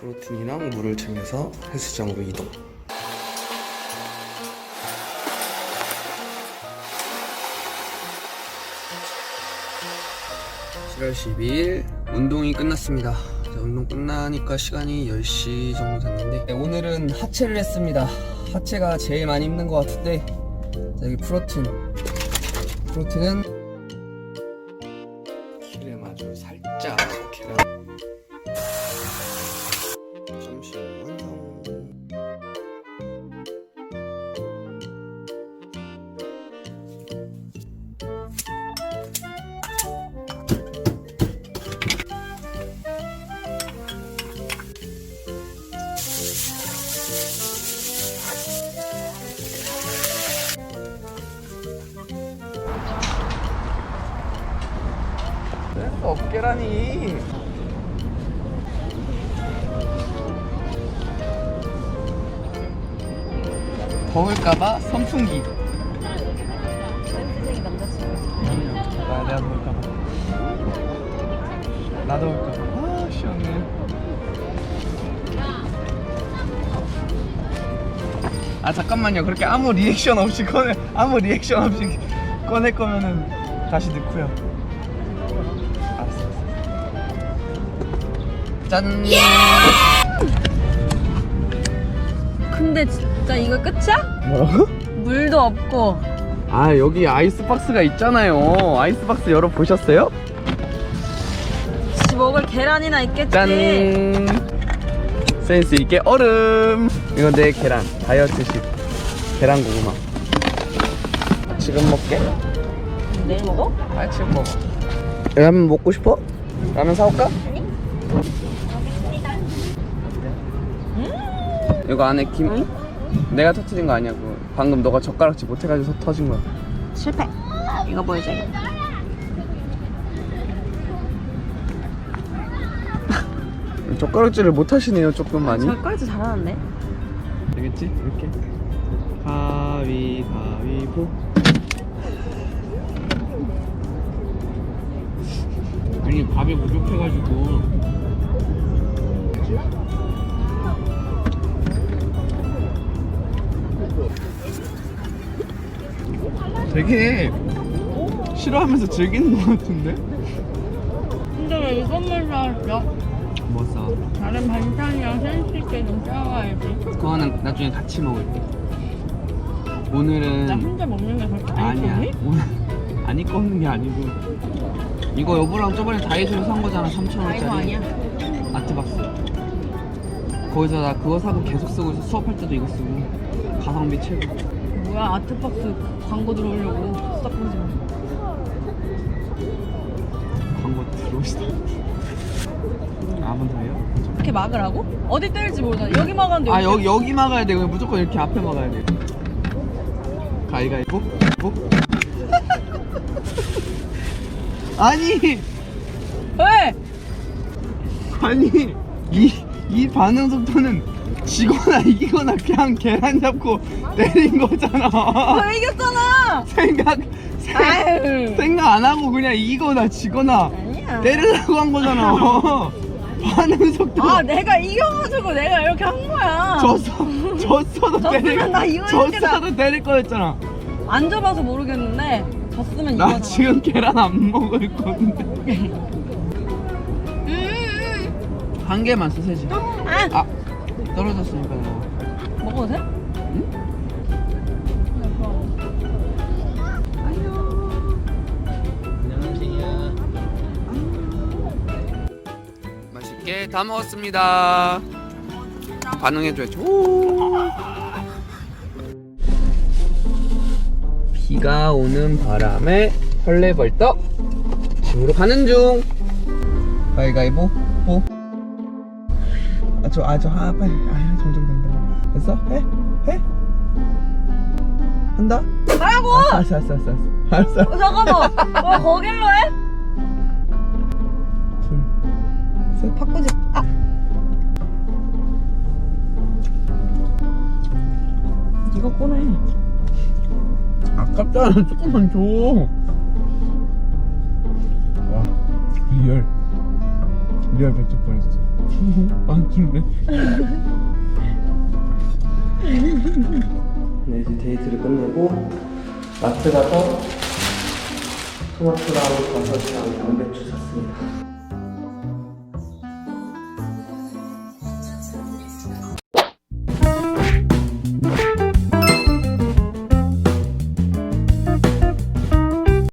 프로틴이랑 물을 챙겨서 헬스장으로 이동. (7월 12일) 운동이 끝났습니다 자, 운동 끝나니까 시간이 10시 정도 됐는데 네, 오늘은 하체를 했습니다. 하체가 제일 많이 힘든 것 같은데 자, 여기 프로틴. 프로틴은 없게라니. 더울까봐 선풍기. 센스쟁이 남자친구. 나 내가 더울까봐. 나 더울까봐. 아 시원해. 아 잠깐만요. 그렇게 아무 리액션 없이 꺼내 아무 리액션 없이 꺼낼 거면은 다시 넣고요. 짠. 근데 진짜 이거 끝이야? 뭐라고? 물도 없고. 아 여기 아이스박스가 있잖아요. 아이스박스 열어 보셨어요? 지 먹을 계란이나 있겠지. 짠 센스 있게 얼음 이거 내 계란 다이어트식 계란 고구마 지금 먹게? 내일 먹어? 아 지금 먹어 라면 먹고 싶어? 라면 사올까? 이거 안에 김 내가 터트린 거 아니야 그거 방금 너가 젓가락질 못해가지고 터진 거야 실패. 이거 보여줘야겠다. 젓가락질을 못하시네요 조금 많이 젓가락질 잘하는데? 되겠지? 이렇게 가위 가위보 아니 밥이 부족해가지고 되게 싫어하면서 즐기는 것 같은데? 근데 왜 이것만 사왔어? 뭐 써? 다른 반찬이랑 센스 있게 좀 짜와야지. 그거는 나중에 같이 먹을게 오늘은 나 혼자 먹는 게 그렇게 안 아니야 좋니? 오늘 안 입고 없는 게 아니고 이거 여보랑 저번에 다이소에서 산 거잖아 3,000원짜리 아 이거 아니야. 아트박스 거기서 나 그거 사고 계속 쓰고 있어 수업할 때도 이거 쓰고 가성비 최고 뭐야 아트박스 광고 들어오려고 싹 보지 마. 광고 들어오시다 아번 더요? 이렇게 막으라고? 어디 때릴지 모르잖아. 여기 막았는데 아 여기 여기 막아야 돼. 그냥 무조건 이렇게 앞에 막아야 돼. 가위가위보. 보. 아니 왜? 아니 이 이 반응 속도는 지거나 이기거나 그냥 계란 잡고 때린 거잖아. 너 이겼잖아. 생각 생, 아유. 생각 안 하고 그냥 이거나 지거나 아니야. 때리려고 한 거잖아. 반응 속도. 아 내가 이겨가지고 내가 이렇게 한 거야. 졌어 졌어도 때릴 졌으면 나 이거 졌어도 때릴 거였잖아. 안 접어서 모르겠는데 졌으면 나 이거잖아. 지금 계란 안 먹을 건데 음, 한 개만 소세지 음. 아. 아 떨어졌으니까 먹어 먹어도 돼? 맛있게 다 먹었습니다. 반응해줘야죠. 오. 비가 오는 바람에 헐레벌떡 집으로 가는 중. 가위가위보 보 아저 아저 아 빨리. 아 점점 된다. 됐어? 해? 해? 한다? 하라고! 아, 알았어 알았어 알았어 알았어. 어, 잠깐만. 왜 거길로 해? 둘셋. 바꾸지. 아. 이거 꺼내. 아깝잖아 조금만 줘와 리얼. 리얼 배트 뻔했어. 안 줄래? 네, 이제 데이트를 끝내고 마트 가서 토마토랑 버섯이랑 양배추 샀습니다.